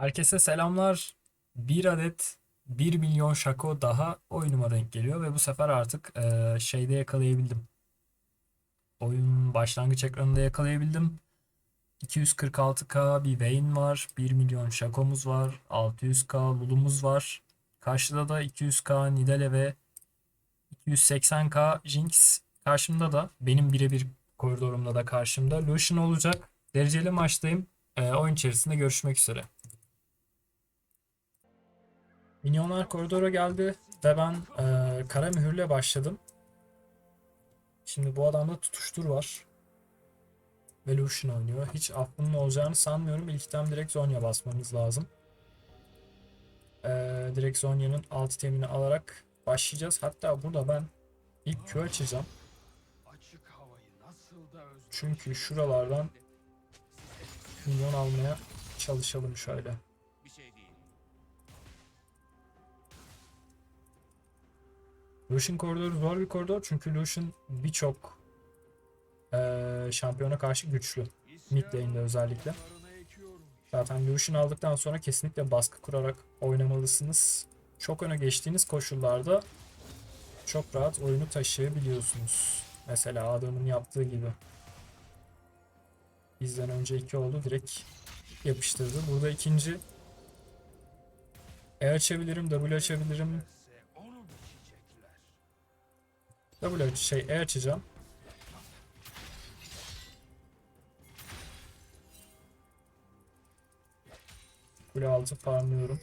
Herkese selamlar. Bir adet 1 milyon şako daha oyunuma denk geliyor ve bu sefer artık eee, şeyde yakalayabildim. Oyun başlangıç ekranında yakalayabildim. 246k bir Vayne var, 1 milyon şakomuz var, 600k Lulu'muz var. Karşıda da 200k Nidalee ve 280k Jinx. Karşımda da benim birebir koridorumda da karşımda Lucian olacak. Dereceli maçtayım. Eee, oyun içerisinde görüşmek üzere. Minyonlar koridora geldi ve ben eee, kara mühürle başladım. Şimdi bu adamda tutuştur var. Ve Lucian oynuyor. Hiç aklımın olacağını sanmıyorum. İlkten direkt Zonya basmamız lazım. Eee, direkt Zonya'nın alt itemini alarak başlayacağız. Hatta burada ben ilk Q açacağım. Çünkü şuralardan minyon almaya çalışalım şöyle. Lucian koridoru zor bir koridor çünkü Lucian birçok eee, şampiyona karşı güçlü. Mid lane'de özellikle. Zaten Lucian aldıktan sonra kesinlikle baskı kurarak oynamalısınız. Çok öne geçtiğiniz koşullarda çok rahat oyunu taşıyabiliyorsunuz. Mesela adamın yaptığı gibi. Bizden önce iki oldu direkt yapıştırdı. Burada ikinci E açabilirim, W açabilirim. W şey E açacağım. Kule altı farmlıyorum.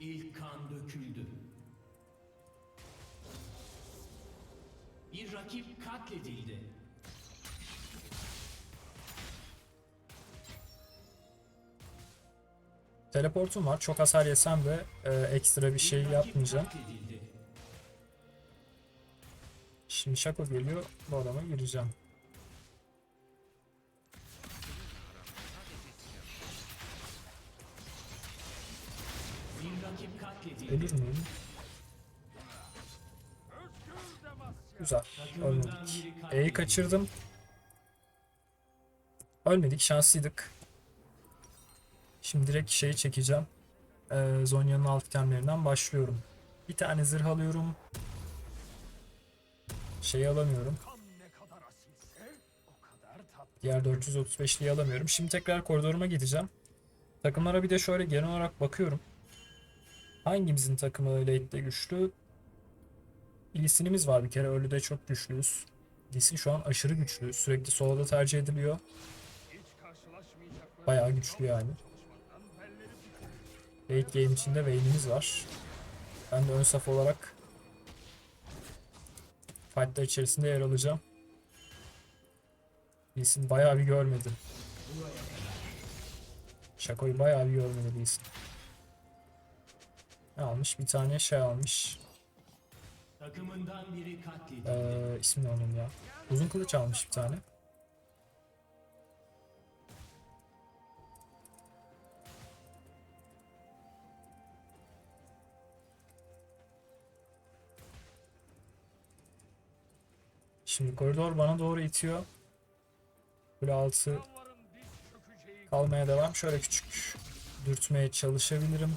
İlk kan döküldü. Bir rakip katledildi. Teleportum var. Çok hasar yesem de e, ekstra bir şey yapmayacağım. Şimdi Shaco geliyor. Bu adama gireceğim. Ölür müyüm? Güzel. Ölmedik. E'yi kaçırdım. Ölmedik. Şanslıydık. Şimdi direkt şeyi çekeceğim. Ee, Zonya'nın alt itemlerinden başlıyorum. Bir tane zırh alıyorum. Şeyi alamıyorum. Diğer 435'liyi alamıyorum. Şimdi tekrar koridoruma gideceğim. Takımlara bir de şöyle genel olarak bakıyorum. Hangimizin takımı late'de güçlü? Lisin'imiz var bir kere. Early'de çok güçlüyüz. Lisin şu an aşırı güçlü. Sürekli solda tercih ediliyor. Bayağı güçlü yani. Late game içinde Vayne'imiz var. Ben de ön saf olarak fightlar içerisinde yer alacağım. Lisin bayağı bir görmedi. Şakoyu bayağı bir görmedi. Ne almış? Bir tane şey almış. Takımından biri katledildi. Ee, ismi onun ya? Uzun kılıç almış bir tane. Şimdi koridor bana doğru itiyor. Kule altı kalmaya devam. Şöyle küçük dürtmeye çalışabilirim.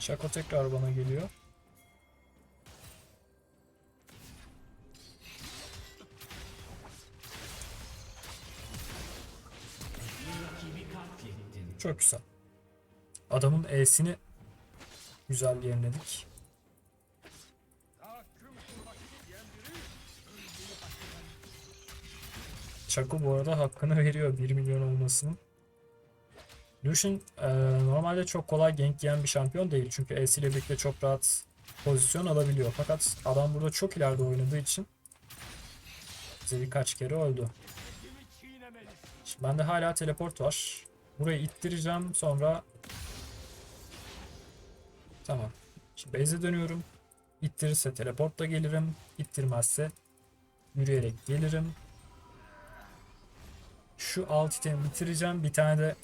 Şako tekrar bana geliyor. Çok güzel. Adamın E'sini güzel yerledik. Chaco bu arada hakkını veriyor 1 milyon olmasının. Lucian e, normalde çok kolay gank yiyen bir şampiyon değil. Çünkü E'siyle birlikte çok rahat pozisyon alabiliyor. Fakat adam burada çok ileride oynadığı için bize birkaç kere öldü. Şimdi bende hala teleport var. Burayı ittireceğim sonra Tamam. Şimdi base'e dönüyorum. İttirirse teleportla gelirim. İttirmezse yürüyerek gelirim. Şu alt itemi bitireceğim. Bir tane de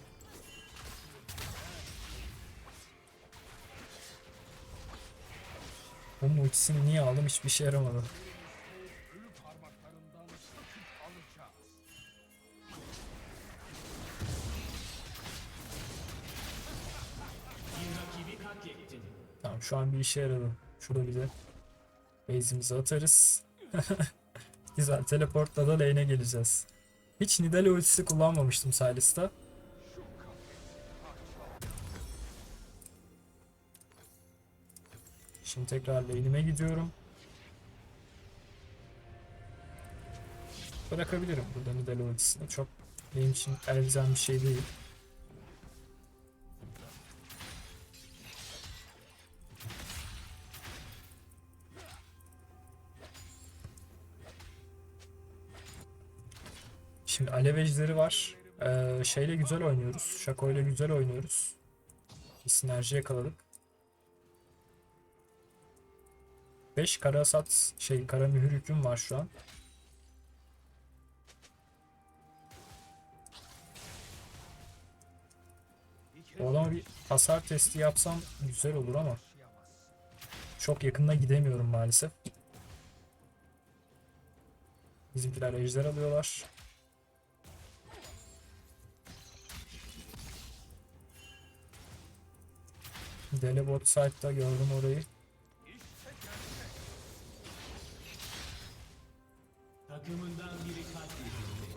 Bunun ultisini niye aldım? Hiçbir şey yaramadı. Tamam şu an bir işe yaradı. Şurada bir de base'imizi atarız. Güzel teleportla da lane'e geleceğiz. Hiç Nidale ultisi kullanmamıştım Sylas'ta. Şimdi tekrar lane'ime gidiyorum. Bırakabilirim burada Nidale ultisini. Çok benim için elzem bir şey değil. Alev var. Ee, şeyle güzel oynuyoruz. Şako ile güzel oynuyoruz. Bir sinerji yakaladık. 5 kara sat şey kara mühür hüküm var şu an. O adama bir hasar testi yapsam güzel olur ama çok yakında gidemiyorum maalesef. Bizimkiler ejder alıyorlar. Dele bot side'da gördüm orayı. Takımından biri katledildi.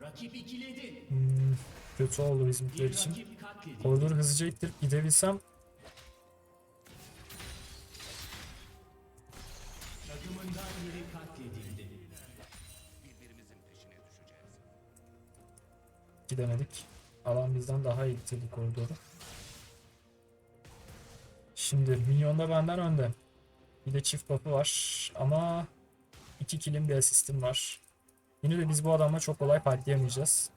Rakip ikiledi. Hmm, kötü oldu bizimkiler için. Koridoru hızlıca ittirip gidebilsem Takımından biri katledildi. gidemedik. Alan bizden daha iyi bitirdi koridoru. Şimdi Minyon da benden önde. Bir de çift buff'ı var ama iki killim bir asistim var. Yine de biz bu adamla çok kolay fightlayamayacağız.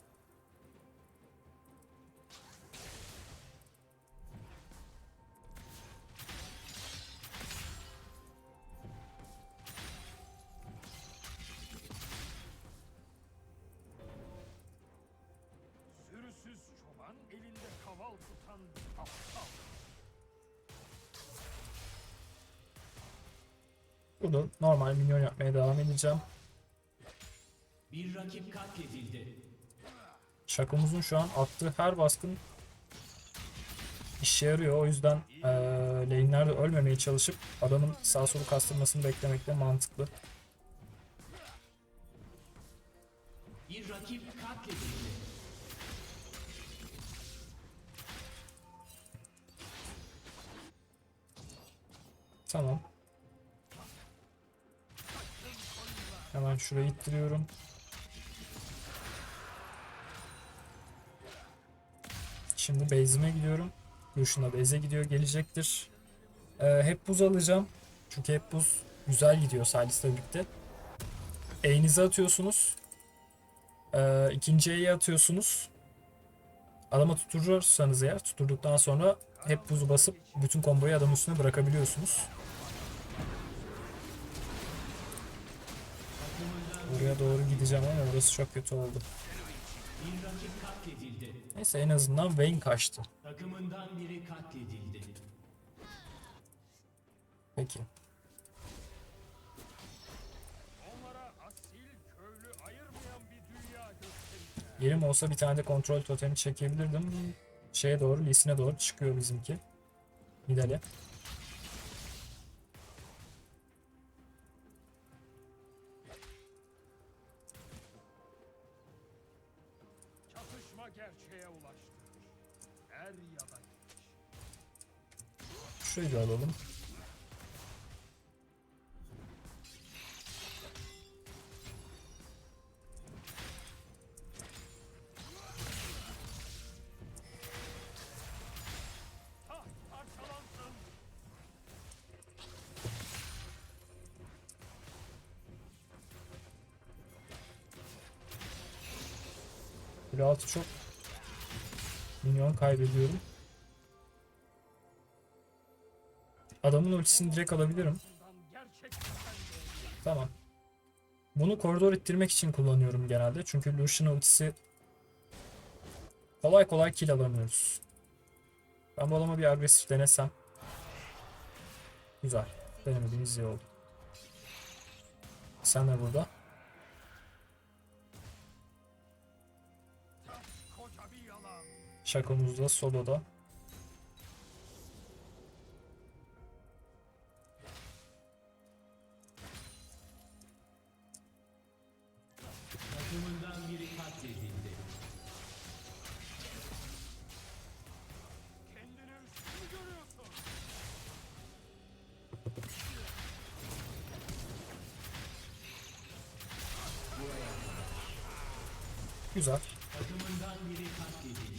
Edeceğim. Bir rakip katledildi. Şakomuzun şu an attığı her baskın işe yarıyor. O yüzden eee lane'lerde ölmemeye çalışıp adamın sağ solu kastırmasını beklemek de mantıklı. Bir rakip katledildi. Tamam. Hemen şurayı ittiriyorum. Şimdi base'ime gidiyorum. Yuşuna base'e gidiyor gelecektir. Ee, hep buz alacağım. Çünkü hep buz güzel gidiyor Silas'la birlikte. E'nizi atıyorsunuz. Ee, ikinci E'yi atıyorsunuz. Adama tutturursanız eğer tutturduktan sonra hep buzu basıp bütün komboyu adamın üstüne bırakabiliyorsunuz. Oraya doğru gideceğim ama orası çok kötü oldu. Bir rakip katledildi. Neyse en azından Vayne kaçtı. Takımından biri katledildi. Peki. Onlara asil köylü ayırmayan bir dünya göstereceğim. Yerim olsa bir tane de kontrol totemi çekebilirdim. Şeye doğru, Lisine doğru çıkıyor bizimki. Nidale. Da alalım. Kule çok minyon kaybediyorum. Adamın ultisini direkt alabilirim. Tamam. Bunu koridor ittirmek için kullanıyorum genelde. Çünkü Lucian ultisi kolay kolay kill alamıyoruz. Ben bu adama bir agresif denesem. Güzel. Denemediğimiz iyi oldu. Sen de burada. Şakamızda soloda. Güzel.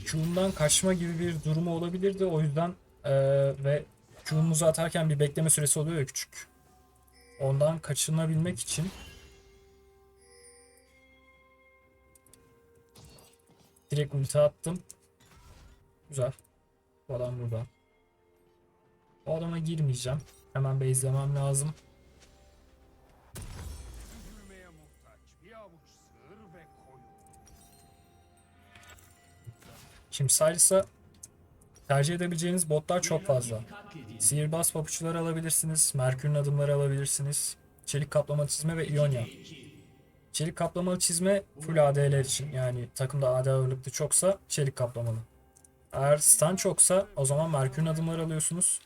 Q'undan kaçma gibi bir durumu olabilirdi. O yüzden eee, ve Q'umuzu atarken bir bekleme süresi oluyor ya küçük. Ondan kaçınabilmek için direkt ulti attım. Güzel. Bu adam burada. O adama girmeyeceğim. Hemen base'lemem lazım. Silas'a tercih edebileceğiniz botlar çok fazla. Sihirbaz papuçları alabilirsiniz. Merkür'ün adımları alabilirsiniz. Çelik kaplamalı çizme ve İonya. Çelik kaplamalı çizme full AD'ler için. Yani takımda AD ağırlıklı çoksa çelik kaplamalı. Eğer stun çoksa o zaman Merkür'ün adımları alıyorsunuz.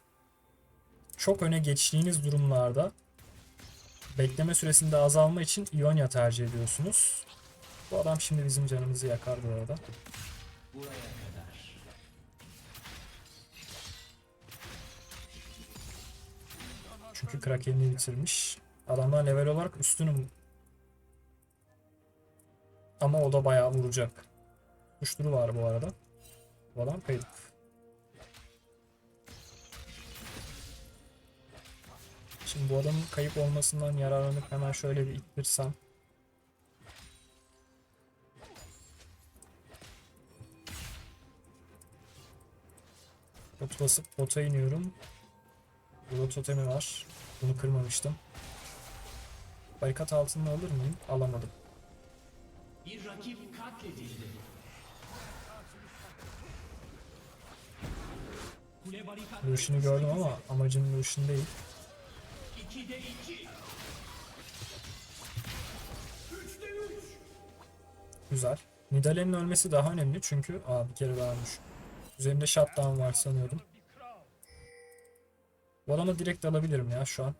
Çok öne geçtiğiniz durumlarda bekleme süresinde azalma için İonya tercih ediyorsunuz. Bu adam şimdi bizim canımızı yakar bu arada. Buraya kadar. Çünkü Kraken'i bitirmiş. Adamlar level olarak üstünüm. Ama o da bayağı vuracak. Kuşturu var bu arada. Bu adam kayıp. Şimdi bu adamın kayıp olmasından yararlanıp hemen şöyle bir ittirsem. Bot basıp bota iniyorum. Burada totemi var. Bunu kırmamıştım. Barikat altını alır mıyım? Alamadım. Bir rakip katledildi. Lucian'ı gördüm ama amacım Lucian değil. 2'de 2. Güzel. Nidalee'nin ölmesi daha önemli çünkü aa bir kere daha ölmüş. Üzerimde shutdown var kral. Bu direkt alabilirim ya şu an.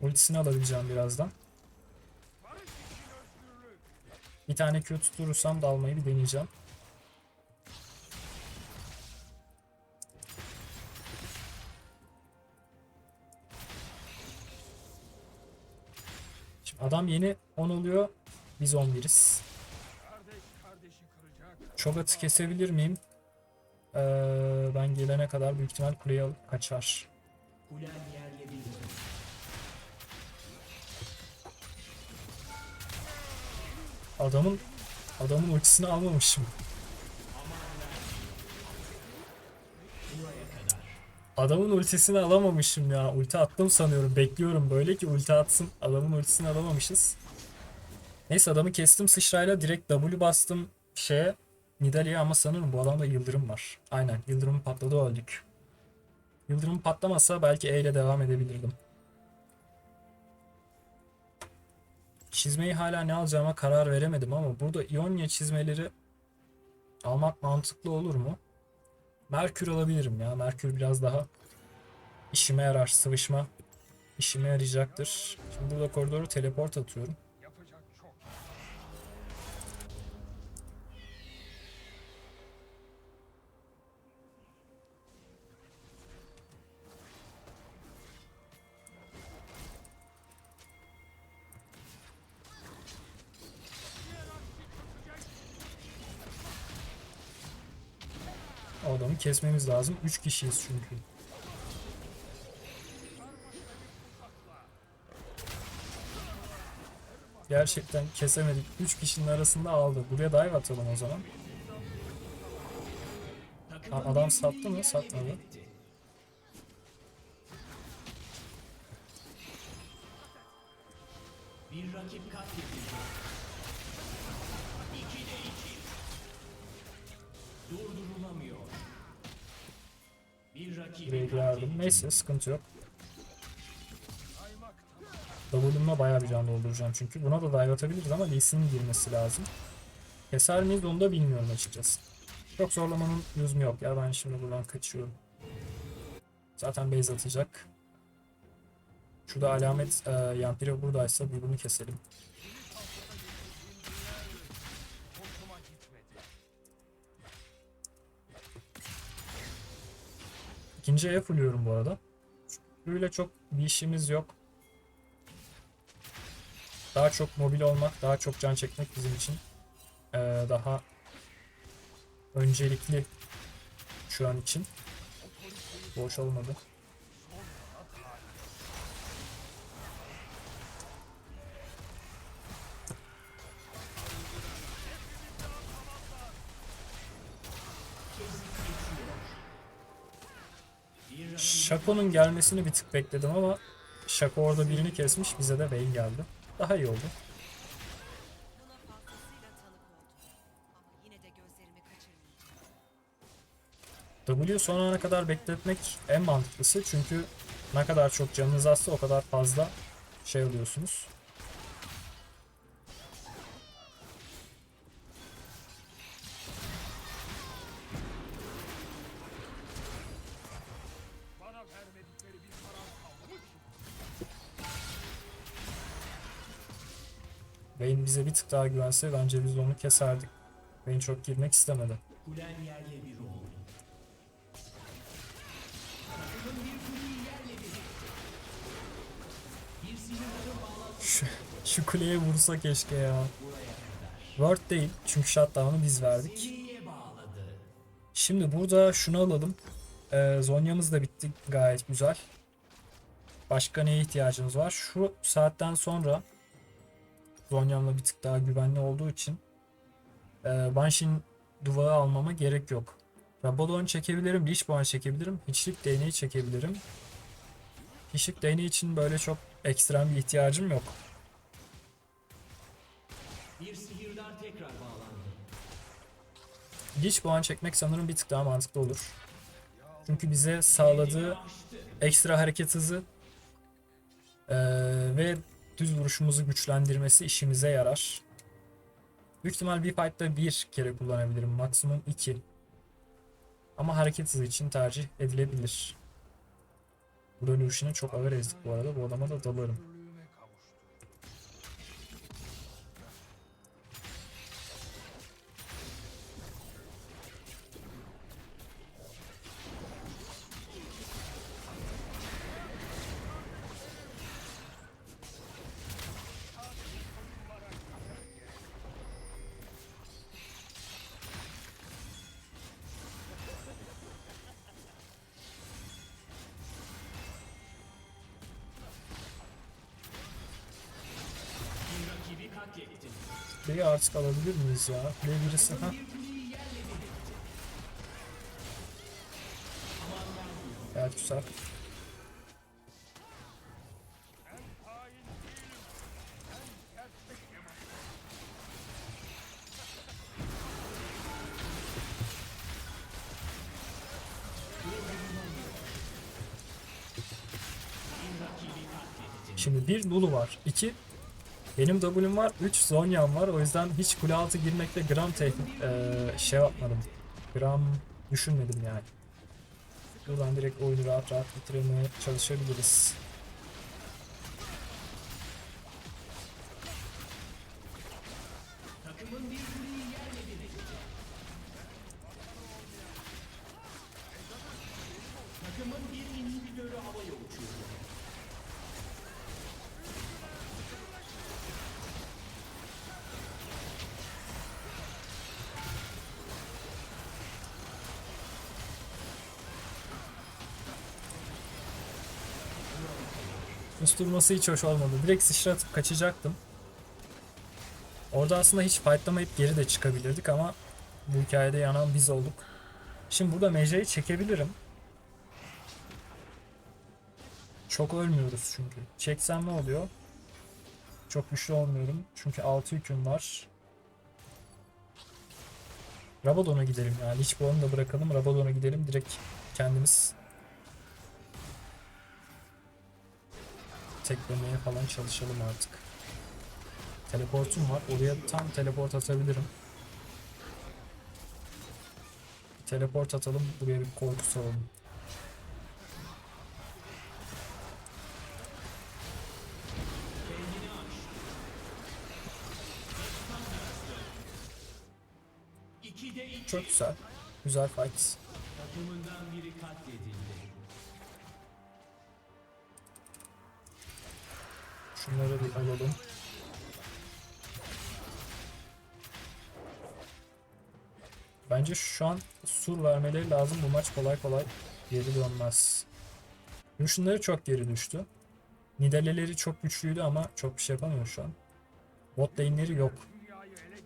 Ultisini alabileceğim birazdan. Bir tane Q tuturursam dalmayı bir deneyeceğim. Adam yeni 10 oluyor. Biz 11'iz. Kardeş kardeşi kıracak. Çogat'ı kesebilir miyim? Ee, ben gelene kadar büyük ihtimal kuleyi alıp kaçar. Adamın adamın ultisini almamışım. Adamın ultisini alamamışım ya. Ulti attım sanıyorum. Bekliyorum böyle ki ulti atsın. Adamın ultisini alamamışız. Neyse adamı kestim sıçrayla direkt W bastım şeye Nidalee'ye ama sanırım bu adamda yıldırım var. Aynen yıldırım patladı öldük. Yıldırım patlamasa belki E ile devam edebilirdim. Çizmeyi hala ne alacağıma karar veremedim ama burada İonya çizmeleri almak mantıklı olur mu? Merkür alabilirim ya. Merkür biraz daha işime yarar. Sıvışma işime yarayacaktır. Şimdi burada koridoru teleport atıyorum. Kesmemiz lazım. 3 kişiyiz çünkü. Gerçekten kesemedik. 3 kişinin arasında aldı. Buraya dive atalım o zaman. Ha, adam sattı mı? Satmadı. bir rakip katledildi. İki katledildi. Neyse sıkıntı yok. W'umla bayağı bir can dolduracağım çünkü. Buna da dive atabiliriz ama Lee girmesi lazım. Keser miyiz onu da bilmiyorum açıkçası. Çok zorlamanın lüzumu yok ya ben şimdi buradan kaçıyorum. Zaten base atacak. Şurada alamet e, Yampiri buradaysa bir keselim. İkinci E'ye fulluyorum bu arada. Böyle çok bir işimiz yok. Daha çok mobil olmak, daha çok can çekmek bizim için eee, daha öncelikli şu an için. Boş olmadı. Shaco'nun gelmesini bir tık bekledim ama Shaco orada birini kesmiş bize de Vayne geldi. Daha iyi oldu. W son ana kadar bekletmek en mantıklısı çünkü ne kadar çok canınız azsa o kadar fazla şey alıyorsunuz. Vayne bize bir tık daha güvense bence biz onu keserdik. Vayne çok girmek istemedi. Şu, şu kuleye vursa keşke ya. Word değil çünkü shutdown'u biz verdik. Şimdi burada şunu alalım. Ee, Zonya'mız da bitti gayet güzel. Başka neye ihtiyacımız var? Şu saatten sonra Zonya'mla bir tık daha güvenli olduğu için e, Banshin duvarı almama gerek yok. Rabadon çekebilirim, Lich Bond çekebilirim, Hiçlik değneği çekebilirim. Hiçlik değneği için böyle çok ekstrem bir ihtiyacım yok. Bir sihirdar tekrar bağlandı. Lich Bond çekmek sanırım bir tık daha mantıklı olur. Çünkü bize sağladığı ekstra hareket hızı eee, ve düz vuruşumuzu güçlendirmesi işimize yarar. Büyük ihtimal bir fight'ta bir kere kullanabilirim. Maksimum iki. Ama hareket hızı için tercih edilebilir. Bu dönüşünü çok ağır ezdik bu arada. Bu adama da dalarım. Kuleyi artık alabilir miyiz ya? Kule birisi ha. Gayet güzel. Şimdi bir Lulu var. iki benim W'm var. 3 Zonya'm var. O yüzden hiç kule altı girmekte gram tehdit eee, şey yapmadım. Gram düşünmedim yani. Buradan direkt oyunu rahat rahat bitirmeye çalışabiliriz. Usturması hiç hoş olmadı. Direkt sıçratıp kaçacaktım. Orada aslında hiç fightlamayıp geri de çıkabilirdik ama bu hikayede yanan biz olduk. Şimdi burada Meja'yı çekebilirim. Çok ölmüyoruz çünkü. Çeksem ne oluyor? Çok güçlü olmuyorum. Çünkü 6 yüküm var. Rabadon'a gidelim yani. Hiç bu onu da bırakalım. Rabadon'a gidelim. Direkt kendimiz teklemeye falan çalışalım artık. Teleportum var. Oraya tam teleport atabilirim. Teleport atalım. Buraya bir korku iki Çok güzel. Güzel fight. takımından biri katledildi. Şunları bir alalım. Bence şu an sur vermeleri lazım. Bu maç kolay kolay geri dönmez. Lucian'ları çok geri düştü. Nidalee'leri çok güçlüydü ama çok bir şey yapamıyor şu an. Bot lane'leri yok. Dünyayı ele geçirecek.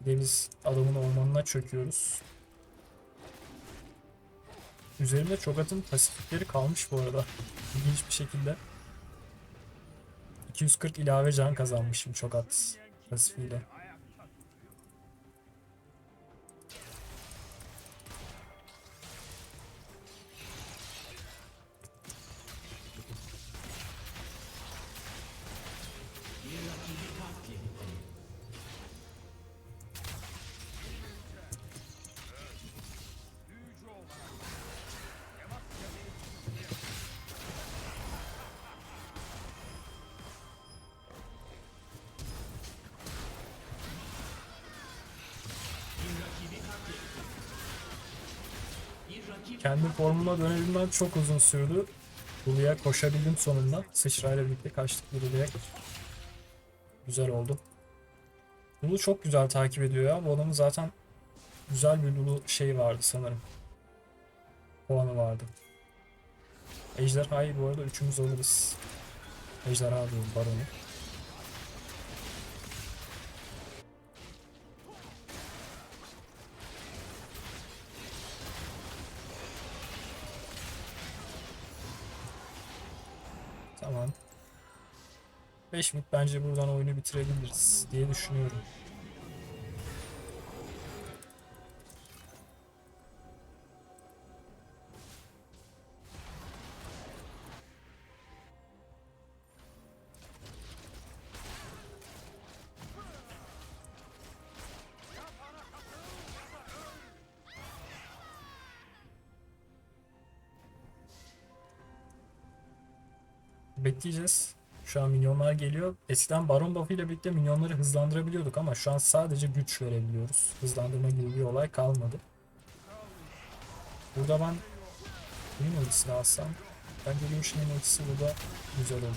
Bir de biz adamın ormanına çöküyoruz. Üzerimde çok atın pasifikleri kalmış bu arada. İlginç bir şekilde. 240 ilave can kazanmışım at pasifiyle. Kendi formuma dönebilmem çok uzun sürdü. Bulu'ya koşabildim sonunda. Sıçrayla birlikte kaçtık Bulu'ya. Güzel oldu. Lulu çok güzel takip ediyor ya. Bu adamın zaten güzel bir Lulu şey vardı sanırım. Puanı vardı. Ejderhayı bu arada üçümüz alırız. Ejderha diyorum baronu. 5 mid bence buradan oyunu bitirebiliriz diye düşünüyorum. Bekleyeceğiz. Şu an minyonlar geliyor. Eskiden Baron buff'ı ile birlikte minyonları hızlandırabiliyorduk ama şu an sadece güç verebiliyoruz. Hızlandırma gibi bir olay kalmadı. Burada ben kimin ultisini alsam bence Lucian'ın ultisi burada güzel olur.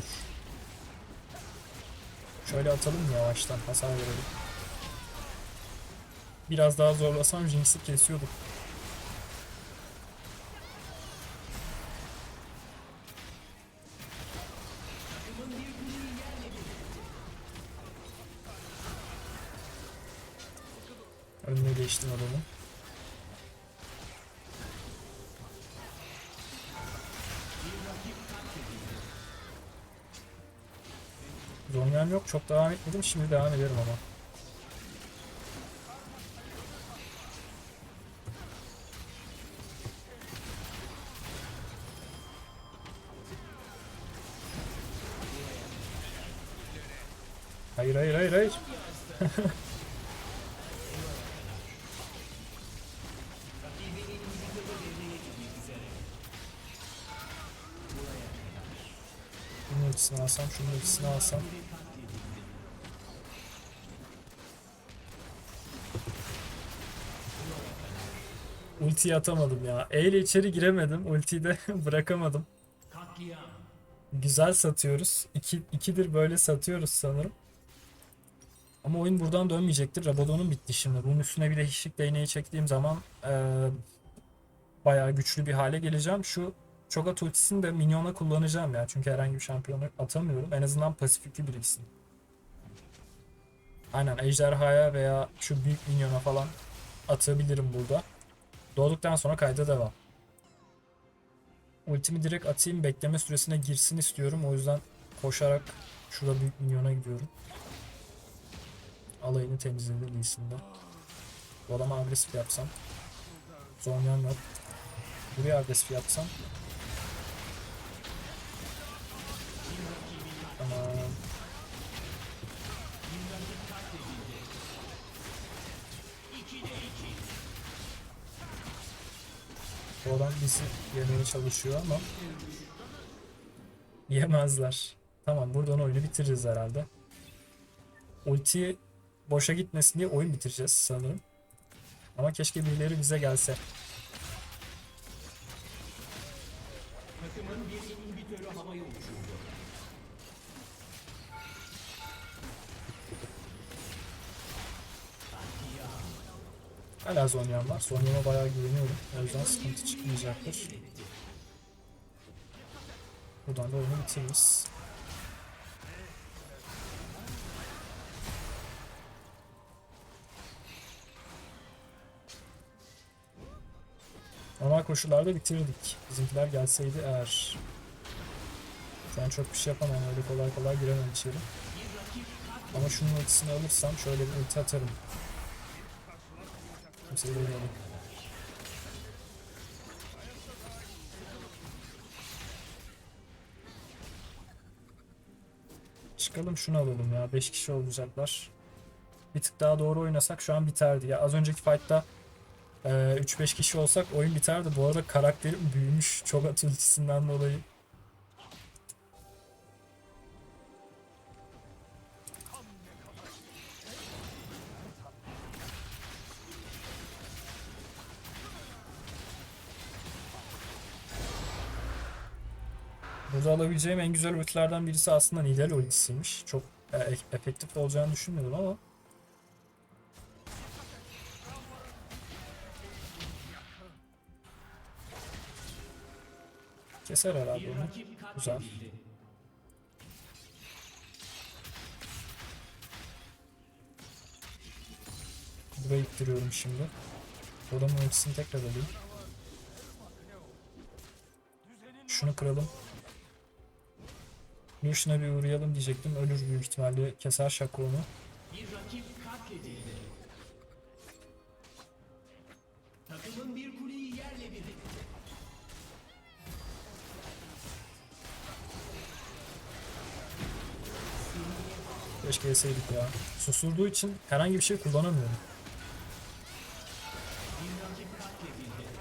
Şöyle atalım yavaştan hasar verelim. Biraz daha zorlasam Jinx'i kesiyorduk. Geçtim adamın. Zonyam yok. Çok devam etmedim. Şimdi devam ederim ama. Hayır hayır hayır hayır. Ultisini alsam, şunun ultisini alsam. Ultiyi atamadım ya. E ile içeri giremedim. Ultiyi de bırakamadım. Güzel satıyoruz. İki, ikidir böyle satıyoruz sanırım. Ama oyun buradan dönmeyecektir. Rabadon'un bitti şimdi. Bunun üstüne bir de hiçlik değneği çektiğim zaman eee bayağı güçlü bir hale geleceğim. Şu Çogat ultisini de minyona kullanacağım ya. Çünkü herhangi bir şampiyonu atamıyorum. En azından pasifikli biriksin. Aynen ejderhaya veya şu büyük minyona falan atabilirim burada. Doğduktan sonra kayda devam. Ultimi direkt atayım bekleme süresine girsin istiyorum. O yüzden koşarak şurada büyük minyona gidiyorum. Alayını temizledi Lee'sinde. Bu adama agresif yapsam. Zonyan yok. Buraya agresif yapsam. Tamam. Bu adam bizi yemeye çalışıyor ama yemezler. Tamam buradan oyunu bitiririz herhalde. Ulti boşa gitmesin diye oyun bitireceğiz sanırım. Ama keşke birileri bize gelse. Takımın bir inhibitörü havaya uçurdu. Hala Zonya'm var. Zonya'ma bayağı güveniyorum. O yüzden sıkıntı çıkmayacaktır. Buradan da oyunu bitiririz. Normal koşullarda bitirirdik. Bizimkiler gelseydi eğer. An çok bir şey yapamam. Öyle kolay kolay giremem içeri. Ama şunun ultisini alırsam şöyle bir ulti atarım. Kimseyi duymadım. Çıkalım şunu alalım ya. 5 kişi olacaklar. Bir tık daha doğru oynasak şu an biterdi. Ya az önceki fight'ta e, 3-5 kişi olsak oyun biterdi. Bu arada karakterim büyümüş çok at dolayı. Alabileceğim en güzel ultilerden birisi aslında Nidal ultisiymiş. Çok e, e- efektif olacağını düşünmüyordum ama keser herhalde onu. Güzel. Burayı ittiriyorum şimdi. Adamın ultisini tekrar alayım. Şunu kıralım. Lucian'a bir uğrayalım diyecektim. Ölür büyük ihtimalle. Keser Shaco onu. Takımın bir kuleyi yerle bir. Keşke yeseydik ya. Susurduğu için herhangi bir şey kullanamıyorum.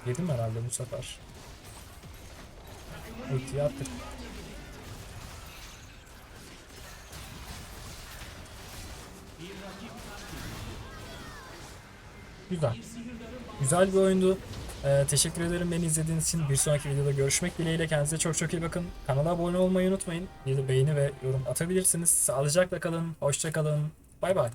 Yedim herhalde bu sefer. Ultiyi attık. Güzel. Güzel bir oyundu. Ee, teşekkür ederim beni izlediğiniz için. Bir sonraki videoda görüşmek dileğiyle. Kendinize çok çok iyi bakın. Kanala abone olmayı unutmayın. Bir de beğeni ve yorum atabilirsiniz. Sağlıcakla kalın. Hoşça kalın. Bay bay.